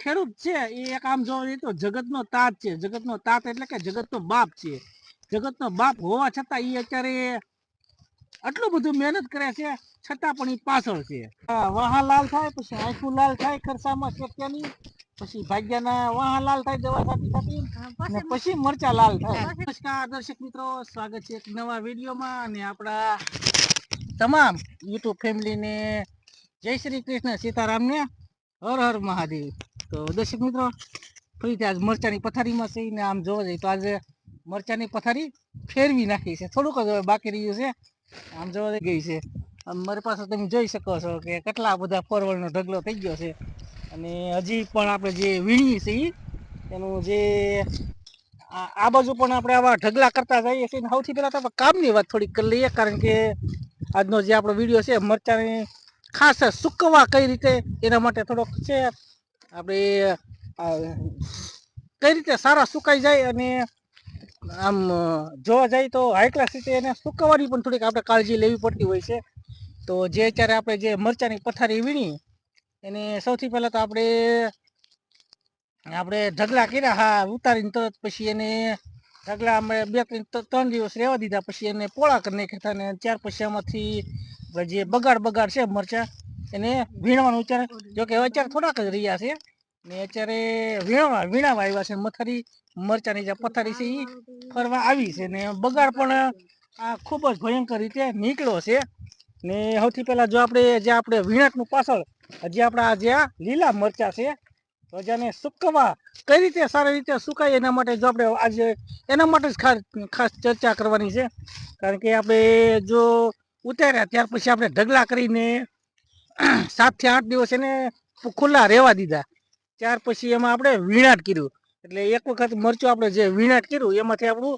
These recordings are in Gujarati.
ખેડૂત છે એ એક આમ જોવા તો જગતનો તાત છે. જગતનો તાત એટલે કે જગતનો બાપ છે. જગતનો બાપ હોવા છતાં એ અત્યારે આટલું બધું મહેનત કરે છે, છતાં પણ એ પાછળ છે. વાહા લાલ થાય, પછી આંખું લાલ થાય, ખરસામાં શક્યની પછી ભાગ્યના વાહા લાલ થાય, દવા સાથી સાથી અને પછી મરચા લાલ થાય. નમસ્કાર દર્શક મિત્રો, સ્વાગત છે એક નવા વિડીયોમાં, અને આપણા તમામ યુટ્યુબ ફેમિલીને જય શ્રી કૃષ્ણ સીતારામને, હર હર મહાદેવ. તો દર્શક મિત્રો ફરીથી આજ મરચાની પથારીમાં છે ને આમ જોવા જઈએ તો આજે મરચાની પથારી ફેરવી નાખી છે. થોડુંક જ હવે બાકી રહ્યું છે. આમ જોવા ગઈ છે. મારી પાસે તમે જોઈ શકો છો કે કેટલા બધા ફોરવર્ડનો ઢગલો થઈ ગયો છે. અને હજી પણ આપણે જે વીણીએ છીએ, એનું જે આ બાજુ પણ આપણે આવા ઢગલા કરતા જઈએ છીએ. સૌથી પહેલાં તો આપણે કામની વાત થોડીક કરી લઈએ, કારણ કે આજનો જે આપણો વીડિયો છે, મરચાંની ખાસ સુકવવા કઈ રીતે, એના માટે થોડોક છે. આપણે કઈ રીતે સારા સુકાઈ જાય અને આમ જોવા જાય તો હાઈ ક્લાસ રીતે એને સુકવવાની પણ થોડીક આપણે કાળજી લેવી પડતી હોય છે. તો જે અત્યારે આપણે જે મરચાંની પથારી વીણી, એને સૌથી પહેલાં તો આપણે આપણે ઢગલા કર્યા, હા, ઉતારીને તરત પછી એને ઢગલા અમે બે ત્રણ દિવસ રહેવા દીધા, પછી એને પોળા કરી નાખ્યા હતા અને ત્યાર પછી આમાંથી જે બગાડ બગાડ છે મરચા એને વીણવાનું અત્યારે જો કે હવે અત્યારે થોડાક જ રહ્યા છે. ને અત્યારે વીણવા વીણાવા આવ્યા છે. મથારી, મરચાની જે પથારી છે એ ફરવા આવી છે. ને બગાડ પણ આ ખૂબ જ ભયંકર રીતે નીકળ્યો છે. ને સૌથી પહેલાં જો આપણે જે આપણે વીણાટનું પાછળ હજી આપણા જે લીલા મરચા છે, તો જેને સુકવવા કઈ રીતે સારી રીતે સુકાય એના માટે જો આપણે આજે એના માટે જ ખાસ ચર્ચા કરવાની છે. કારણ કે આપણે જો ઉતાર્યા ત્યાર પછી આપણે ઢગલા કરીને સાતથી આઠ દિવસ એને ખુલ્લા રહેવા દીધા. ત્યાર પછી એમાં આપણે વીણાટ કર્યું. એટલે એક વખત મરચું આપણે જે વીણાટ કર્યું, એમાંથી આપણું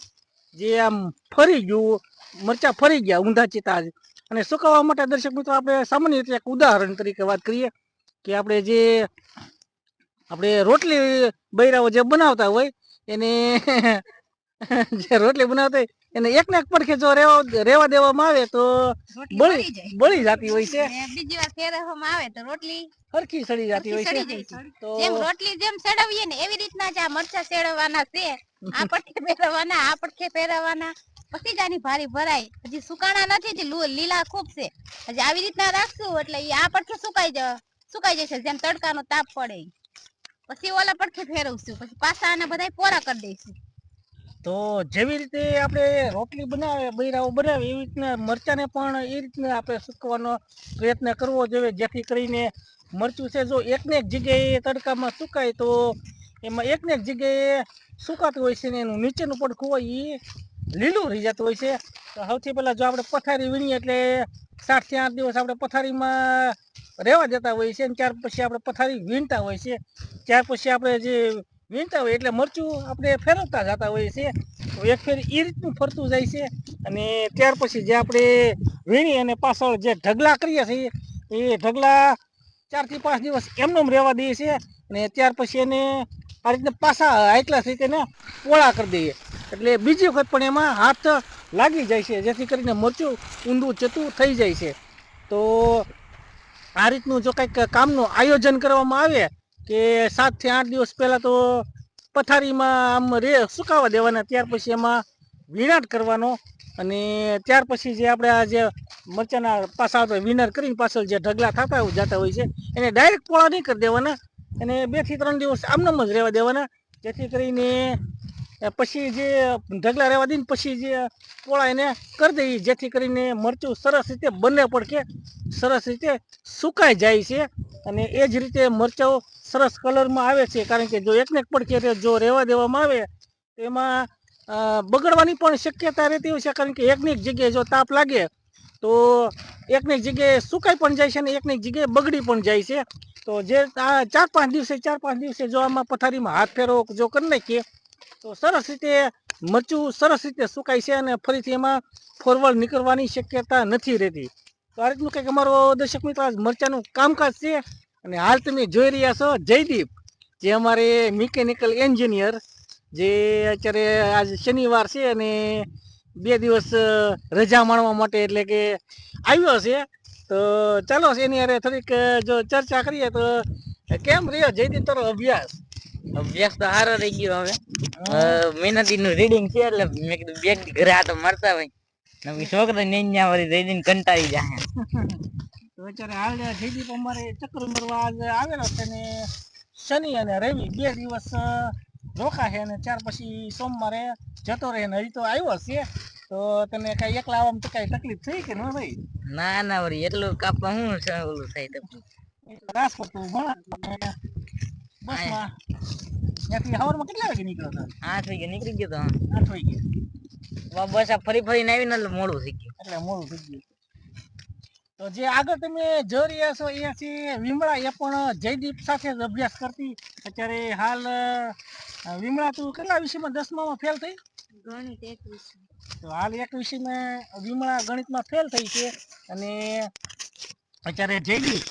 જે આમ ફરી ગયું, મરચાં ફરી ગયા, ઊંધા ચિતા અને સુકાવવા માટે દર્શક મિત્રો, આપણે સામાન્ય રીતે એક ઉદાહરણ તરીકે વાત કરીએ કે આપણે જે, આપણે રોટલી બૈરાઓ જે બનાવતા હોય, એને જે રોટલી બનાવતા હોય એને એક ને એક પડખે જો રેવા રેવા દેવામાં આવે તો બળી બળી જતી હોય છે. બીજી વાર ફેરવવામાં આવે તો રોટલી હરખી સડી જતી હોય છે. તો જેમ રોટલી જેમ સડવીએ ને એવી રીતના જ આ મરચા સેડવવાના છે. આ પડખે ફેરવવાના આ પડખે ફેરવવાના પછી જ આની ભારી ભરાય. હજી સુકાણા નથી હજી લીલા ખૂબ છે. હજી આવી રીતના રાખશું એટલે આ પડખે સુકાઈ જ સુકાઈ જશે જેમ તડકાનો તાપ પડે. પછી ઓલા પડખે ફેરવશું. પછી પાછા આને બધા પોરા કરી દઈશું. તો જેવી રીતે આપણે રોટલી બનાવે, બૈરાઓ બનાવે, એવી રીતના મરચાને પણ એ રીતના આપણે સૂકવાનો પ્રયત્ન કરવો જોઈએ. જેથી કરીને મરચું છે જો એકને એક જગ્યાએ તડકામાં સુકાય તો એમાં એકને એક જગ્યાએ સુકાતું હોય છે ને એનું નીચેનું પડખું હોય એ લીલું રહી જતું હોય છે. તો સૌથી પહેલાં જો આપણે પથારી વીણીએ એટલે સાતથી આઠ દિવસ આપણે પથારીમાં રહેવા જતા હોય છે અને ત્યાર પછી આપણે પથારી વીણતા હોય છે. ત્યાર પછી આપણે જે વીણતા હોય એટલે મરચું આપણે ફેરવતા જતા હોઈએ છીએ. એક ફેર એ રીતનું ફરતું જાય છે અને ત્યાર પછી જે આપણે વીણી અને પાછળ જે ઢગલા કરીએ છીએ, એ ઢગલા ચારથી પાંચ દિવસ એમનેમ રહેવા દઈએ છીએ અને ત્યાર પછી એને આ રીતના પાછા આટલા રીતે એને પોળા કરી દઈએ. એટલે બીજી વખત પણ એમાં હાથ લાગી જાય છે, જેથી કરીને મરચું ઊંધું ચતું થઈ જાય છે. તો આ રીતનું જો કંઈક કામનું આયોજન કરવામાં આવે કે સાતથી આઠ દિવસ પહેલાં તો પથારીમાં આમ રે સુકાવા દેવાના, ત્યાર પછી એમાં વીણાટ કરવાનો અને ત્યાર પછી જે આપણે આ જે મરચાના પાછા આપણે વિનર કરીને પાછળ જે ઢગલા થતા જતા હોય છે, એને ડાયરેક્ટ પોળા નહીં કરી દેવાના એને બેથી ત્રણ દિવસ આમનામ જ રહેવા દેવાના, જેથી કરીને પછી જે ઢગલા રહેવા દઈને પછી જે પોળા એને કરી દઈએ જેથી કરીને મરચું સરસ રીતે બંને પડખે સરસ રીતે સુકાઈ જાય છે. અને એ જ રીતે મરચાઓ સરસ કલરમાં આવે છે. કારણ કે જો એકને એક પડખે જો રહેવા દેવામાં આવે એમાં બગડવાની પણ શક્યતા રહેતી હોય છે. કારણ કે એકની એક જગ્યાએ જો તાપ લાગે, તો એકની એક જગ્યાએ સુકાઈ પણ જાય છે અને એકની એક જગ્યાએ બગડી પણ જાય છે. તો જે આ ચાર પાંચ દિવસે ચાર પાંચ દિવસે જો આમાં પથારીમાં હાથ ફેરો જો કરી નાખીએ તો સરસ રીતે મરચું સરસ રીતે સુકાય છે અને ફરીથી એમાં ફોરવર્ડ નીકળવાની શક્યતા નથી રહેતી. તો આ રીતનું કંઈક અમારો દર્શક મિત્રો આજ મરચાનું કામકાજ છે અને હાલ તમે જોઈ રહ્યા છો જયદીપ, જે અમારે મિકેનિકલ એન્જિનિયર, જે અત્યારે આજ શનિવાર છે અને બે દિવસ રજા માણવા માટે એટલે કે આવ્યો છે. તો ચાલો એની અરે થોડીક જો ચર્ચા કરીએ તો કેમ રહ્યો જયદીપ તારો અભ્યાસ? અભ્યાસ તો સારો રહી ગયો હવે. મહેનતી નું રીડિંગ છે એટલે મેં કીધું બેગ ઘરે આ તો મળતા હોય. નવી છોકરા ને અહીંયા વળી રીડિંગ કંટાળી જાય અત્યારે હાલ જયદીપ અમારે ચક્ર મરવા આજ આવેલો છે ને શનિ અને રવિ. બે દિવસ રોકા છે અને ત્યાર પછી સોમવારે જતો રહે ને હજી તો આવ્યો છે. તો તને કઈ એકલા આવવામાં તો કઈ તકલીફ થઈ કે ન ભાઈ ના ના વળી એટલું કાપવા હું ઓલું થાય તો રાસ કરતું ભણા બસમાં ત્યાંથી હવારમાં કેટલા વાગે નીકળ્યો હતો આઠ વાગે નીકળી ગયો તો. આઠ વાગે. બસ આ ફરી ફરીને આવીને એટલે મોડું થઈ ગયું. એટલે મોડું થઈ ગયું. તો જે આગળ તમે જોઈ રહ્યા છો એ છે વિમળા. એ પણ જયદીપ સાથે જ અભ્યાસ કરતી. અત્યારે હાલ વિમળા તું કેટલા વિષયમાં દસમામાં ફેલ થઈ? ગણિત એકવીસ. તો હાલ એક વિષયમાં વિમળા ગણિતમાં ફેલ થઈ છે. અને અત્યારે જયદીપ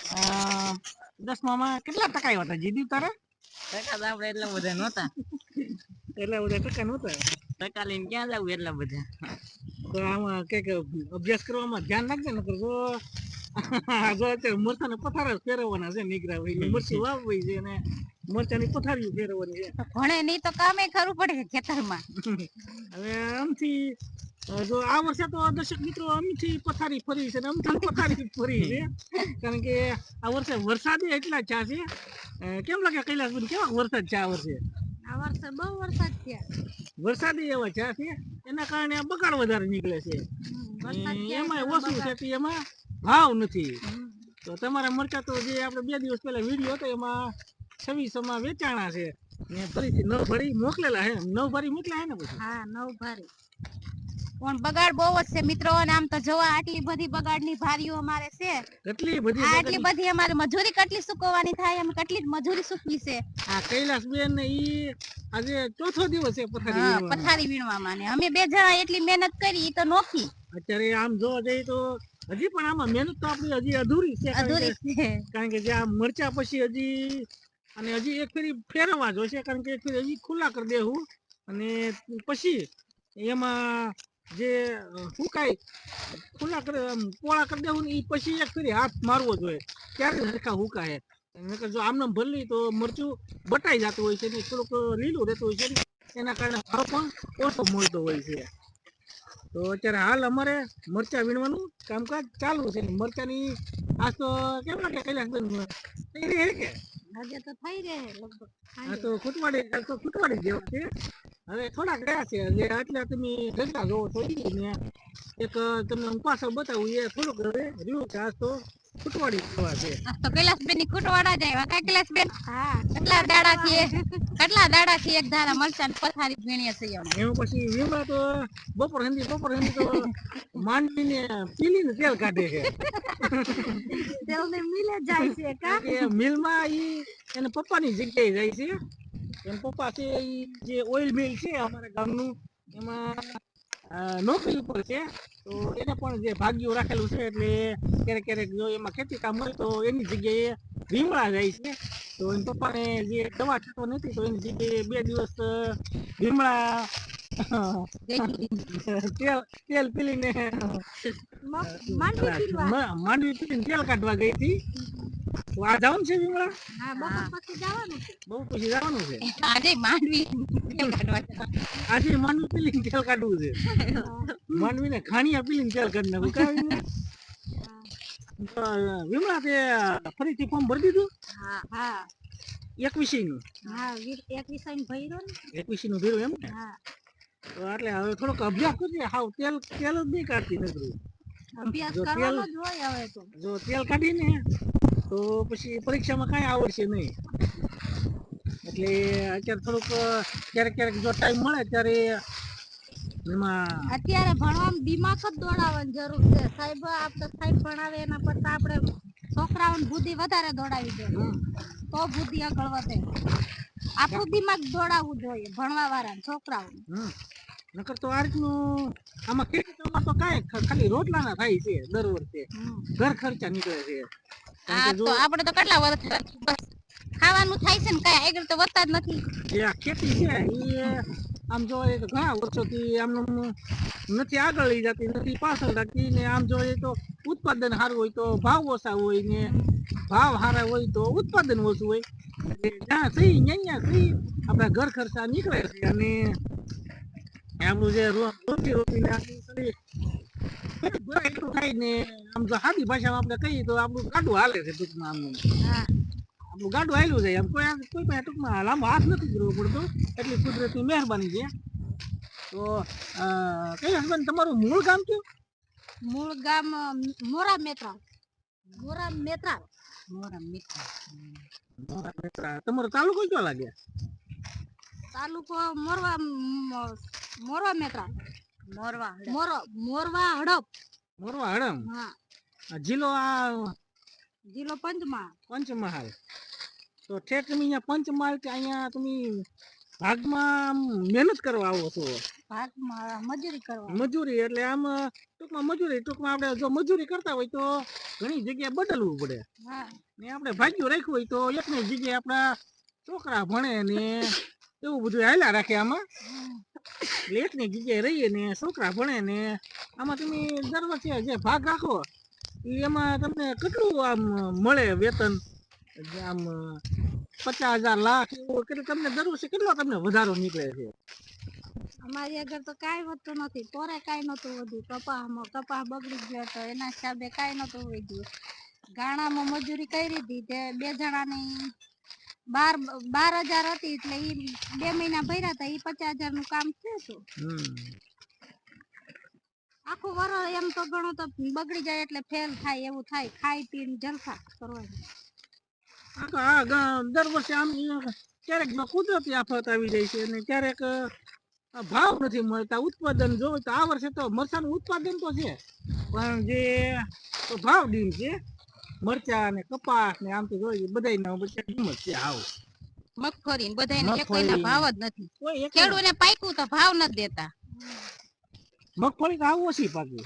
દસમામાં કેટલા ટકા આવ્યા હતા જીદી તારા ટકા તો આપણે એટલા બધા નહોતા. એટલા બધા ટકા નહોતા? ટકા લઈને ક્યાં જવું એટલા બધા? તો આમાં કંઈક અભ્યાસ કરવામાં ધ્યાન રાખજે ને જો જો અત્યારે મરચાને પથારા ફેરવવાના છે નીકળ્યા હોય એટલે મરચી વાવવી છે અને મરચાની પથારી ફેરવવાની છે. ભણે નહીં તો કામે ખરું પડે ખેતરમાં. હવે આમથી જો આ વર્ષે તો દર્શક મિત્રો અમથી પથારી ફરી છે ને આમથી પથારી ફરી છે. કારણ કે આ વર્ષે વરસાદ એટલા ચા છે. કેમ લાગે કૈલાસબેન કેવા વરસાદ છે આ વર્ષે? આ વર્ષે બહુ વરસાદ છે વરસાદ એવા ચા છે. એના કારણે આ બગાડ વધારે નીકળે છે. એમાં ઓછું છે એમાં ભાવ નથી. તો તમારા મરચા તો જે આપણે બે દિવસ પહેલા વીડિયો હતો એમાં છવ્વીસોમાં વેચાણા છે. ને ફરીથી નવ ભરી મોકલેલા હે નવ ભરી મોકલ્યા હે ને પછી? હા નવ ભારી પણ બગાડ બહુ જ છે મિત્રો. આમ તો જોવા આટલી બધી બગાડની ભારીઓ અમારે છે. કેટલી બધી આટલી બધી અમારે મજૂરી કેટલી સુકવવાની થાય? અમે કેટલી મજૂરી સુકવી છે? આ કૈલાસ બેન ને ઈ આજે ચોથો દિવસ છે પથારી હા પથારી વીણવામાં ને. અમે બે જણા એટલી મહેનત કરી ઈ તો નોખી. અત્યારે આમ જોવા જઈએ તો હજી પણ આમાં મહેનત તો આપણી હજી અધૂરી છે અધૂરી છે. કારણ કે જે આ મરચા પછી હજી અને હજી એક ફેરી ફેરવવા જોશે કારણ કે એક ફેરી હજી ખુલ્લા કરી દેવું અને પછી એમાં જે સુકાય ખુલ્લા કરે પોળા કરી દેવું ને એ પછી એક ફરી હાથ મારવો જોઈએ. ત્યારે સરખા હુકાય નકર જો આમને ભરલી તો મરચું બટાઈ જતું હોય છે ને થોડુંક લીલું રહેતું હોય છે એના કારણે ભાવ પણ ઓછો મળતો હોય છે. તો અત્યારે હાલ અમારે મરચાં વીણવાનું કામકાજ ચાલુ છે ને મરચાની આજ તો કેમ લાગે કૈલાસબેન થઈ રહી કે? આજે તો થઈ રહે લગભગ આ તો ખૂટવાડી તો ખૂટવાડી દેવા છે. હવે થોડાક રહ્યા છે એટલે આટલા તમે જતા જોવો તો ને. એક તમને હું પાછળ બતાવું એ થોડુંક હવે રહ્યું છે આજ તો ખૂટવાડી થવા છે. તો કૈલાસબેનની ખૂટવાડા જ આવ્યા કા કૈલાસબેન? હા. કેટલા દાડા થી કેટલા દાડા થી એક ધારા મરચાં પથારી જ છે અમે. પછી વીમા તો બપોર હંધી બપોર હંધી તો માંડીને પીલીને તેલ કાઢે છે. તેલને મિલે જાય છે કા? એ મિલમાં ઈ એને પપ્પા ની જગ્યાએ જાય છે. એના પાસે જે ઓઇલ મિલ છે અમારા ગામનું એમાં નોકરી ઉપર છે. તો એને પણ જે ભાગ્યું રાખેલું છે એટલે ક્યારેક ક્યારેક જો એમાં ખેતી કામ હોય તો એની જગ્યાએ ભીમડા જાય છે. તો એના પપ્પાને જે દવા છાંટવા નથી તો એની જગ્યાએ બે દિવસ ભીમળા તેલ તેલ પીલીને માંડવી પીલીને તેલ કાઢવા ગઈ હતી. આ જવાનું છે ભીમડા? હા બપોર પછી જવાનું છે. બહુ પછી જવાનું છે? આજે માંડવી તેલ કાઢવા આજે માંડવી પીલીને તેલ કાઢવું છે. માંડવીને ખાણીયા પીલીને તેલ કાઢી નાખું. કાંઈ વિમળા તે ફરીથી ફોર્મ ભરી દીધું? હા હા. એકવીસી નું હા વીર- એક વિષય ભર્યો ને. એકવીસી નું ભર્યું એમ ને? હા. એટલે હવે થોડોક અભ્યાસ કરીએ. હાવ તેલ તેલ જ નહીં કાઢતી નકરું. અભ્યાસ કરવાનો જ હોય હવે તો. જો તેલ કાઢીને તો પછી પરીક્ષામાં કાંઈ આવડશે નહીં. એટલે અત્યારે થોડુંક ક્યારેક ક્યારેક જો ટાઈમ મળે ત્યારે એમાં અત્યારે ભણવામાં દિમાગ જ દોડાવવાની જરૂર છે. સાહેબ આપણે સાહેબ ભણાવે એના કરતાં આપણે છોકરાઓને બુદ્ધિ વધારે દોડાવી દે. તો બુદ્ધિ આગળ વધે. આપણું દિમાગ દોડાવવું જોઈએ ભણવા વાળા છોકરાઓ. નકર તો આ રીતનું આમાં ખેતી તો કાંઈ ખાલી રોટલાના થાય છે દર વર્ષે. ઘર ખર્ચા નીકળે છે. આ તો આપણે તો કેટલા વર્ષ બસ. ખાવાનું થાય છે ને કઈ? આગળ તો વધતા જ નથી જે ખેતી છે એ આમ જોઈએ તો ઘણા વર્ષોથી આમનું નથી આગળ લઈ જતી નથી પાછળ રાખતી ને આમ જોઈએ તો ઉત્પાદન સારું હોય તો ભાવ ઓછા હોય ને ભાવ સારા હોય તો ઉત્પાદન ઓછું હોય. જ્યાં સહી અહીંયા સહી આપણા ઘર ખર્ચા નીકળે છે અને આપણું જે રોટી રોટી એટલું છે ટૂંકમાં હાથ નથી એટલી કુદરતની મહેરબાની તમારું મૂળ ગામ કયું મૂળ ગામ મોરા મેત્રા મોરા મેત્રા મોરા મેત્રા તમારો તાલુકો કયો લાગે તાલુકો મોરવા મોરવા મેત્રા. મોરવા મોરો મોરવા હડપ. મોરવા હડમ? હા. આ જિલ્લો આ જિલ્લો પંચમહાલ. પંચમહાલ. તો ઠેઠ તમે અહીંયા પંચમહાલ કે અહીંયા તમે ભાગમાં આમ મહેનત કરવા આવો છો? ભાગમાં મજૂરી કરવા. મજૂરી એટલે આમ ટૂંકમાં મજૂરી ટૂંકમાં આપણે જો મજૂરી કરતા હોય તો ઘણી જગ્યાએ બદલવું પડે. ને આપણે ભાગ્યું રાખ્યું હોય તો એકની જગ્યાએ આપણા છોકરા ભણે ને એવું બધું હાલ્યા રાખે આમાં. એટલે એકની જગ્યાએ રહીએ ને, છોકરા ભણે ને, આમાં તમે દર વર્ષે જે ભાગ રાખો એમાં તમને કેટલું આમ મળે વેતન? આમ પચાસ હજાર લાખ એવું કેટલું તમને દર વર્ષે કેટલો તમને વધારો નીકળે છે? અમારી આગળ તો કાંઈ વધતું નથી. પોરે કાંઈ નહોતું વધ્યું. કપાહમાં કપાહ બગડી ગયો તો એના હિસાબે કાંઈ નહોતું વધ્યું. ગાણામાં મજૂરી કરી હતી તે બે જણાની બાર બાર હજાર હતી એટલે એ બે મહિના ભર્યા હતા એ પચાસ હજારનું કામ થયું હતું આખું વરસ એમ તો ગણો તો બગડી જાય એટલે ફેલ થાય એવું થાય. ખાઈ પીને જલસા કરવાની. દર વર્ષે આમ ક્યારેક કુદરતી આફત આવી જાય છે અને ક્યારેક ભાવ નથી મળતા. ઉત્પાદન જો તો આ વર્ષે તો મરસાનું ઉત્પાદન તો છે. પણ જે ભાવ ડીમ છે. મરચા ને કપાસ ને આમ તો જોઈએ વચ્ચે કિંમત છે આવ મગફળી ને મગફળી. એકોયના ભાવ જ નથી. કોઈ ને પાક્યું તો ભાવ નથી દેતા. મગફળી તો આવું ઓછી પાકી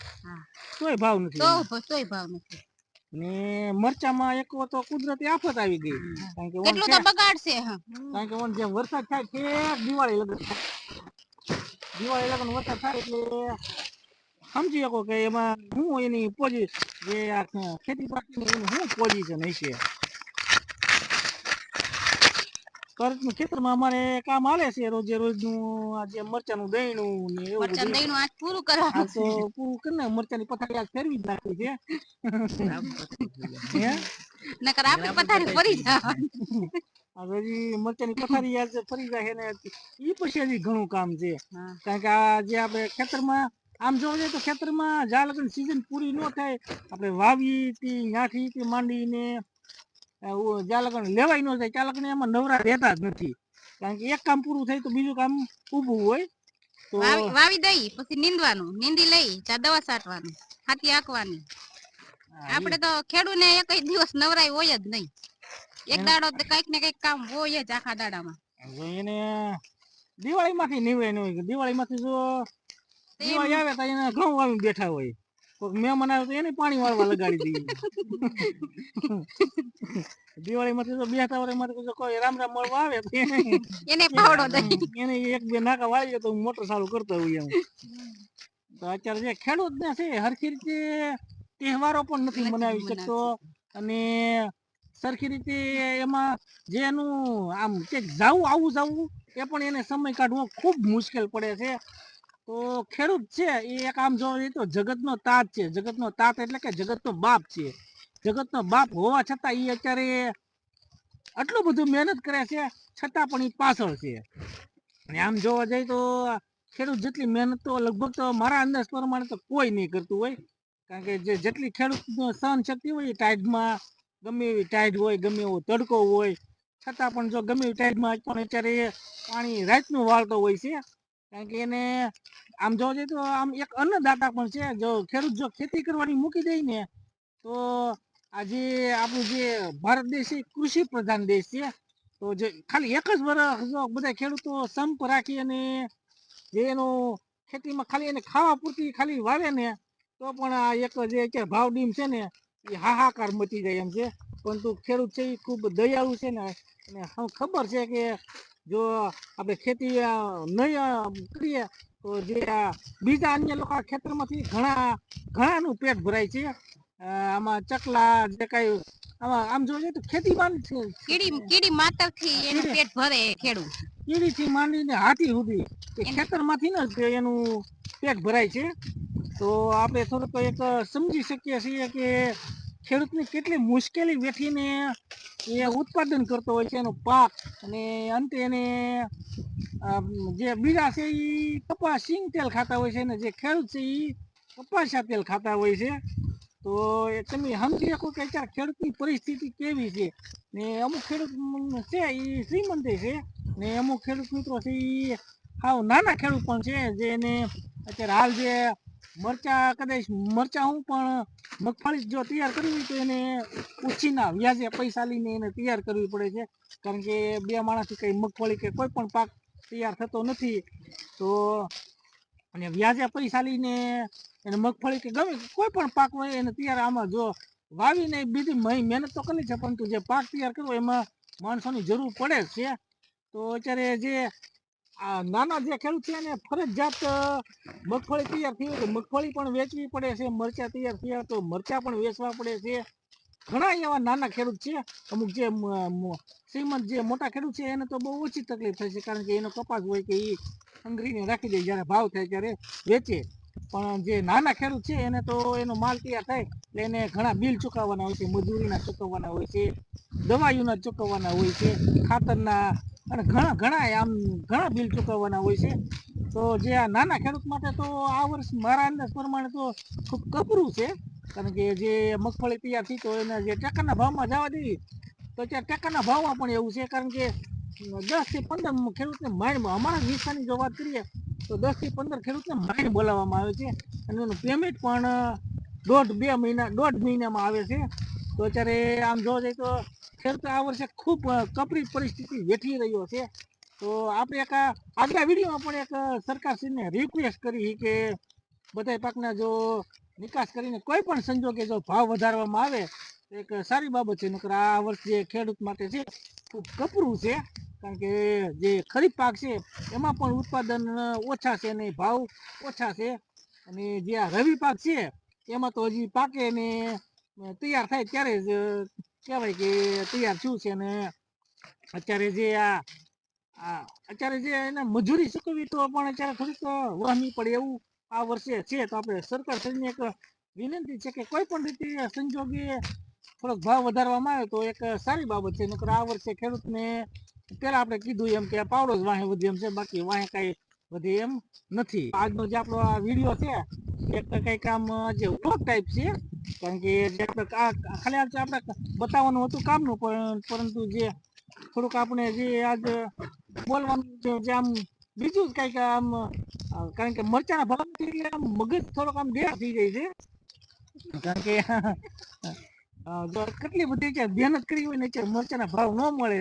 તોય ભાવ નથી તો તોય ભાવ નથી. ને મરચામાં એક તો કુદરતી આફત આવી ગઈ. કારણ કે કેટલું તો છે- બગાડશે કારણ કે ઓન જેમ વરસાદ થાય છે દિવાળી લગન દિવાળી લગન વરસાદ થાય એટલે સમજી શકો કે એમાં હું એની પોઝી જે આ ખેતી પાકની એની શું પોઝિશન હશે કરજનું ખેતરમાં અમારે કામ હાલે છે રોજે રોજનું આ જે મરચાનું દહીણું ને એવું આજ પૂરું કરવા તો પૂરું કરીને મરચાની પથારી આજ ફેરવી જ નાખી છે. હે? નકર આપણી પથારી ફરી જવાની. હજી મરચાની પથારી યાદ ફરી જાય ને એ પછી હજી ઘણું કામ છે. કારણ કે આ જે આપણે ખેતરમાં આમ જોવા જઈએ તો ખેતરમાં જ્યાં લગ્ન સિઝન પૂરી ન થાય. આપણે વાવી હતી ત્યાંથી થી માંડીને જ્યાં લગ્ન લેવાય ન થાય. ત્યાં લગ્ન એમાં નવરા રહેતા જ નથી. કારણ કે એક કામ પૂરું થાય તો બીજું કામ ઊભું હોય તો વાવી દઈ પછી નીંદવાનું. નીંદી લઈ ત્યાં દવા છાંટવાનું હાથી હાંકવાની. આપણે તો ખેડૂને એક દિવસ નવરાય હોય જ નહીં. એક દાડો તો કંઈક ને કંઈક કામ હોય જ આખા દાડામાં. એને દિવાળીમાંથી નીવડે નહીં દિવાળીમાંથી જો દિવાળી આવે તો એને ઘઉં વાવી બેઠા હોય. કોઈક મહેમાન તો એને પાણી વાળવા લગાડી દઈએ. દિવાળીમાંથી તો બેઠા વર્ષ જો કોઈ રામ રામ મળવા આવે એને એને પાવડો એને એક બે નાકા વાળીએ તો મોટર ચાલુ કરતો હોય એમ. તો અત્યારે જે ખેડૂત ને છે હરખી રીતે તહેવારો પણ નથી મનાવી શકતો. અને સરખી રીતે એમાં જે એનું આમ કે જાવું આવું જાવું એ પણ એને સમય કાઢવો ખૂબ મુશ્કેલ પડે છે. તો ખેડૂત છે, એ એક આમ જોવા જઈએ તો જગતનો તાત છે. જગતનો તાત એટલે કે જગતનો બાપ છે. જગતનો બાપ હોવા છતાં એ અત્યારે આટલું બધું મહેનત કરે છે, છતાં પણ એ પાછળ છે. અને આમ જોવા જઈએ તો ખેડૂત જેટલી મહેનત તો લગભગ તો મારા અંદાજ પ્રમાણે તો કોઈ નહીં કરતું હોય. કારણ કે જે જેટલી ખેડૂત સહન શક્તિ હોય એ ટાઈડમાં, ગમે એવી ટાઈડ હોય, ગમે એવો તડકો હોય, છતાં પણ જો ગમે એવી ટાઈડમાં પણ અત્યારે પાણી રાતનું વાળતો હોય છે કારણ કે એને આમ જોવા જઈએ તો આમ એક અન્નદાતા પણ છે. જો ખેડૂત જો ખેતી કરવાની મૂકી દઈ ને, તો આજે આપણું જે ભારત દેશ એ કૃષિ પ્રધાન દેશ છે. તો જે ખાલી એક જ વર્ષ જો બધા ખેડૂતો સંપ રાખી અને જે એનું ખેતીમાં ખાલી એને ખાવા પૂરતી ખાલી વાવે ને, તો પણ આ એક જે અત્યારે ભાવ ડીમ છે ને, એ હાહાકાર મચી જાય એમ છે. પરંતુ ખેડૂત છે એ ખૂબ દયાળુ છે ને, અને ખબર છે કે જો આપણે ખેતી નહીં કરીએ તો જે બીજા અન્ય લોકો ખેતરમાંથી ઘણા ઘણાનું પેટ ભરાય છે. આમાં ચકલા જે કઈ આમાં આમ જોઈએ તો ખેતીમાં છે. કીડી કીડી માતરથી એનું પેટ ભરે ખેડૂત. કીડીથી માંડીને હાથી સુધી એ. ખેતરમાંથી ન એનું પેટ ભરાય છે. તો આપણે થોડુંક એક સમજી શકીએ છીએ કે ખેડૂતની કેટલી મુશ્કેલી વેઠીને એ ઉત્પાદન કરતો હોય છે એનો પાક અને અંતે એને જે બીજા છે એ કપાસ સિંગ તેલ ખાતા હોય છે અને જે ખેડૂત છે એ કપાસા તેલ ખાતા હોય છે. તો એ તમે સમજી શકો કે અત્યારે ખેડૂતની પરિસ્થિતિ કેવી છે ને અમુક ખેડૂત છે એ શ્રીમંત છે ને અમુક ખેડૂત મિત્રો છે એ હાવ નાના ખેડૂત પણ છે જેને અત્યારે હાલ જે મરચા, કદાચ મરચા હું પણ મગફળી જો તૈયાર કરવી હોય તો એને ઉછીના, વ્યાજે પૈસા લઈને એને તૈયાર કરવી પડે છે. કારણ કે બે માણસથી કંઈ મગફળી કે કોઈ પણ પાક તૈયાર થતો નથી, તો અને વ્યાજે પૈસા લઈને એને મગફળી કે ગમે કોઈ પણ પાક હોય એને તૈયાર આમાં જો વાવીને બીજી મહી- મહેનત તો કરી છે, પરંતુ જે પાક તૈયાર કરવો એમાં માણસોની જરૂર પડે છે. તો અત્યારે જે નાના જે ખેડૂત છે એને ફરજિયાત મગફળી તૈયાર થઈ તો મગફળી પણ વેચવી પડે છે, મરચા તૈયાર થયા તો મરચા પણ વેચવા પડે છે. ઘણા એવા નાના ખેડૂત છે, અમુક જે શ્રીમંત જે મોટા ખેડૂત છે, એને તો બહુ ઓછી તકલીફ થાય છે, કારણ કે એનો કપાસ હોય કે એ અંગ્રીને રાખી દે, જ્યારે ભાવ થાય ત્યારે વેચે. પણ જે નાના ખેડૂત છે, એને તો એનો માલ તૈયાર થાય. એટલે એને ઘણા બિલ ચૂકવવાના હોય છે, મજૂરીના ચૂકવવાના હોય છે, દવાઈઓના ચૂકવવાના હોય છે, ખાતરના અને ઘણા ઘણા આમ ઘણા બિલ ચૂકવવાના હોય છે. તો જે આ નાના ખેડૂત માટે તો આ વર્ષ મારા અંદાજ પ્રમાણે તો ખૂબ કપરું છે. કારણ કે જે મગફળી તૈયાર થઈ તો એને જે ટેકાના ભાવમાં જવા દેવી, તો અત્યારે ટેકાના ભાવમાં પણ એવું છે. કારણ કે દસથી પંદર ખેડૂતને માઇન્ડમાં અમારા વિસ્તારની જો વાત કરીએ તો દસથી પંદર ખેડૂતને માઇન્ડ બોલાવવામાં આવે છે અને એનું પેમેન્ટ પણ દોઢ બે મહિના, દોઢ મહિનામાં આવે છે. તો અત્યારે આમ જોવા જઈએ તો ખેડૂત આ વર્ષે ખૂબ કપરી પરિસ્થિતિ વેઠી રહ્યો છે. તો આપણે એક આગલા વિડીયોમાં પણ એક સરકારશ્રીને રિક્વેસ્ટ કરી કે બધા પાકના જો નિકાસ કરીને કોઈ પણ સંજોગે જો ભાવ વધારવામાં આવે, તો એક સારી બાબત છે. નકર આ વર્ષ ખેડૂત માટે છે, ખૂબ કપરું છે. કારણ કે જે ખરીફ પાક છે, એમાં પણ ઉત્પાદન ઓછા છે ને ભાવ ઓછા છે. અને જે આ રવિ પાક છે, એમાં તો હજી પાકે ને તૈયાર થાય ત્યારે જ કહેવાય કે તૈયાર થયું છે ને. અત્યારે જે આ અત્યારે જે એને મજૂરી ચૂકવવી તો પણ અત્યારે થોડીક વહમી પડે એવું આ વર્ષે છે. તો આપણે સરકાર શ્રીને એક વિનંતી છે કે કોઈ પણ રીતે સંજોગે થોડોક ભાવ વધારવામાં આવે તો એક સારી બાબત છે. નકર આ વર્ષે ખેડૂતને પેલા આપણે કીધું એમ કે પાવડો જ વાહે વધી એમ છે, બાકી વાહે કાંઈ વધે એમ નથી. આજનો જે આપણો આ વીડિયો છે, એક કંઈક આમ જે વ્લોગ ટાઈપ છે, કારણ કે ખાલી આજે આપણે બતાવવાનું હતું કામનું, પણ, પરંતુ જે થોડુંક આપણે જે આજ બોલવાનું છે, જે આમ બીજું કંઈક આમ કારણ કે મરચાના ભાવથી આમ મગજ થોડોક આમ ડેર થઈ જાય છે. કારણ કે કેટલી બધી છે મહેનત કરી હોય ને અત્યારે મરચાના ભાવ ન મળે,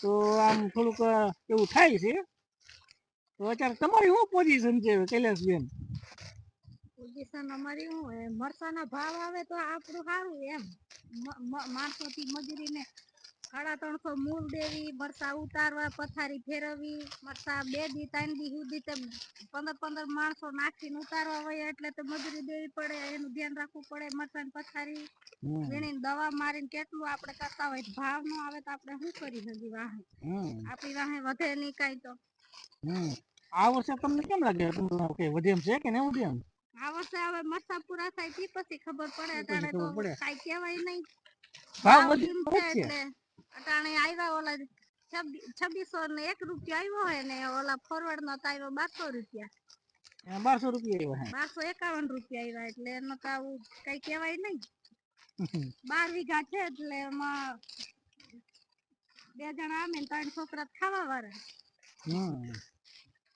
તો આમ થોડુંક એવું થાય છે. તો અત્યારે તમારી શું પોઝિશન છે કૈલાસબેન? પોઝિશન અમારી શું મરચાના ભાવ આવે તો આપણું સારું એમ. માણસો થી મજૂરીને સાડા ત્રણસો મૂળ દેવી મરચા ઉતારવા પથારી ફેરવવી મરચા બે દી ત્રણ દી સુધી તે પંદર પંદર માણસો નાખીને ઉતારવા હોય એટલે તો મજૂરી દેવી પડે એનું ધ્યાન રાખવું પડે મરચાની પથારી વીણીને દવા મારીને કેટલું આપણે કરતા હોય ભાવ નો આવે તો આપણે શું કરી શકીએ વાહે? આપણી વાહે વધે નહીં કાંઈ તો. આ વર્ષે તમને કેમ લાગે કે વધે એમ છે કે નહીં વધે એમ? આ વર્ષે હવે મરચા પૂરા થાય તે પછી ખબર પડે ત્યારે તો કાંઈ કહેવાય નહીં. ભાવ વધી. એટલે અટાણે આવ્યા ઓલા છવ્વીસો ને એક રૂપિયા આવ્યો હોય ને ઓલા ફોરવર્ડ નો તો આવ્યો બારસો રૂપિયા. બારસો રૂપિયા આવ્યા બારસો એકાવન રૂપિયા આવ્યા એટલે એનો તો આવું કઈ કહેવાય નહીં. બાર વીઘા છે એટલે એમાં બે જણા આવે ને ત્રણ છોકરા ખાવા વાળા.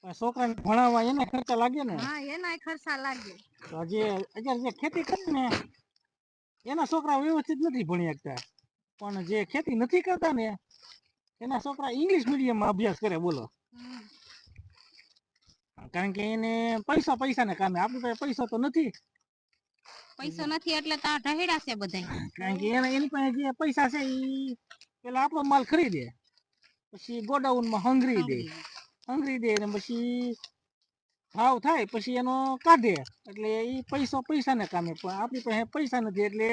છોકરા ને ભણાવવા એના ખર્ચા લાગે ને? હા એના ખર્ચા લાગે. તો જે અત્યારે જે ખેતી કરે ને એના છોકરા વ્યવસ્થિત નથી ભણી શકતા પણ જે ખેતી નથી કરતા ને એના છોકરા ઇંગ્લિશ મીડિયમમાં અભ્યાસ કરે બોલો. કારણ કે એને પૈસા પૈસા ને કામે આપણી પાસે પૈસા તો નથી. પૈસો નથી એટલે તો ઢહેડા છે બધા કારણ કે એને એની પાસે જે પૈસા છે એ પેલા આપણો માલ ખરીદે પછી ગોડાઉનમાં હંગરી દે. હંગરી દે. ને પછી ભાવ થાય પછી એનો કાઢે. એટલે એ પૈસો પૈસાને કામે પણ આપણી પાસે પૈસા નથી એટલે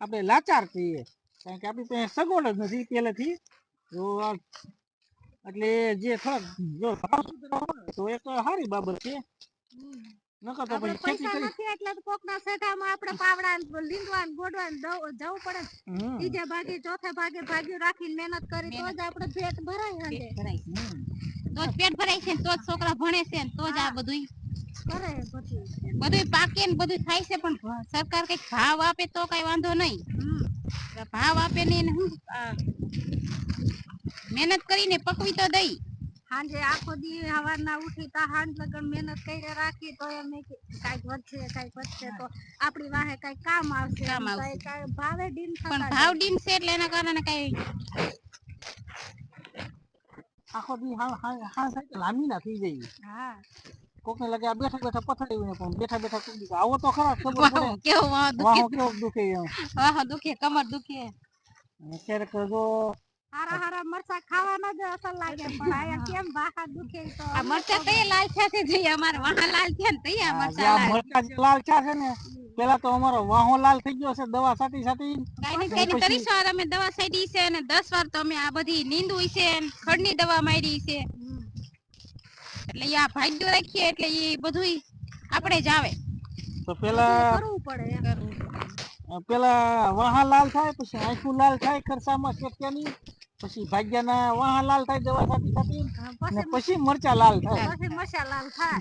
આપણે લાચાર થઈએ. કારણ કે આપણી પાસે સગવડ જ નથી પહેલેથી. જો એટલે જે થોડાક જો ભાવ સુધારો હોય તો એક સારી બાબત છે. નકર તો પછી ખેતી કરી નથી એટલે તો કોકના સેટામાં આપણે પાવડા લીંડવા ને ગોડવા જવું પડે ને. ભાગે ચોથે ભાગે ભાગ્યું રાખીને મહેનત કરી તો જ આપણે પેટ ભરાય હાંજે. તો જ પેટ ભરાય છે તો જ છોકરા ભણે છે ને તો જ આ બધું કરે બધું બધું પાકે ને બધું થાય છે પણ સરકાર કંઈક ભાવ આપે તો કઈ વાંધો નહીં. ભાવ આપે ને એને આ મહેનત કરીને પકવી તો દઈ સાંજે આખો દી હવારના ઉઠી તા હાંજ લગન મહેનત કરી રાખી તો એમ નહીં કે કાંઈક વધશે કાંઈક વધશે તો આપણી વાહે કાંઈક કામ આવશે કામ આવશે. ભાવે ડીન પણ ભાવ ડીમ છે એટલે એના કારણે કઈ આખો દી હા હા હા લાંબી ના થઈ જાય જાય. હા કોકને લાગે આ બેઠા બેઠા પથારી ને પણ બેઠા બેઠા કોક દી. આવો તો ખરા ખબર પડે. કેવો વાહ વાહો દુખે કેવો દુખે હા હા દુખે કમર દુખે. ક્યારેક જો હારા હારા મરચા ખાવાના જ અસર લાગે પણ આયા કેમ વાહા દુખે તો? આ મરચા કઈ લાલ છે જઈ અમાર વાહ લાલ છે ને આ મરચા લાલ. મરચા જે લાલ છે ને પેલા તો અમારો વાહો લાલ થઈ ગયો છે દવા સાટી સાટી. કઈ ને કઈ ત્રીસ વાર અમે દવા સાટી છે અને દસ વાર તો અમે આ બધી નીંદું છે ખડની દવા મારી છે. એટલે આ ભાગ્યો રાખીએ એટલે એ બધું આપણે જ આવે. તો પેલા કરવું પડે પેલા વાહા લાલ થાય પછી આંખું લાલ થાય ખરસામાં શેક્યાની પછી ભાગ્યાના વાહા લાલ થાય દવા સાટી સાથી ને પછી પછી મરચા લાલ થાય. પછી મસાલા થાય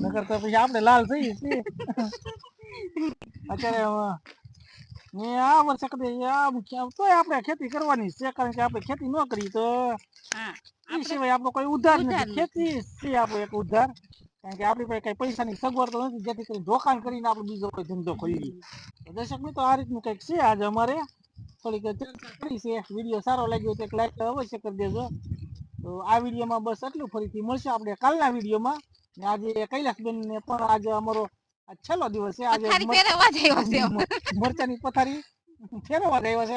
નકર તો પછી આપણે લાલ થઈ અત્યારે ને આ વર્ષે કદી આમ તોય આપણે ખેતી કરવાની છે કારણ કે આપણે ખેતી ન કરી તો હા એ સિવાય આપણો કોઈ ઉધાર નથી. ખેતી છે આપણો એક ઉધાર કારણ કે આપણી પાસે કઈ પૈસાની સગવડ તો નથી જેથી કરીને રોકાણ કરીને આપણે બીજો કોઈ ધંધો ખોલીએ તો દર્શક મિત્રો આ રીતનું કંઈક છે આજે અમારે. થોડીક ચર્ચા કરી છે. વીડિયો સારો લાગ્યો તો એક લાઈક અવશ્ય કરી દેજો. તો આ વિડીયોમાં બસ એટલું ફરીથી મળશે આપણે કાલના વિડીયોમાં. ને આજે કૈલાસબેન ને પણ આજે અમારો છેલ્લો દિવસ છે આજે મરચાની પથારી ફેરવવા આવ્યા છે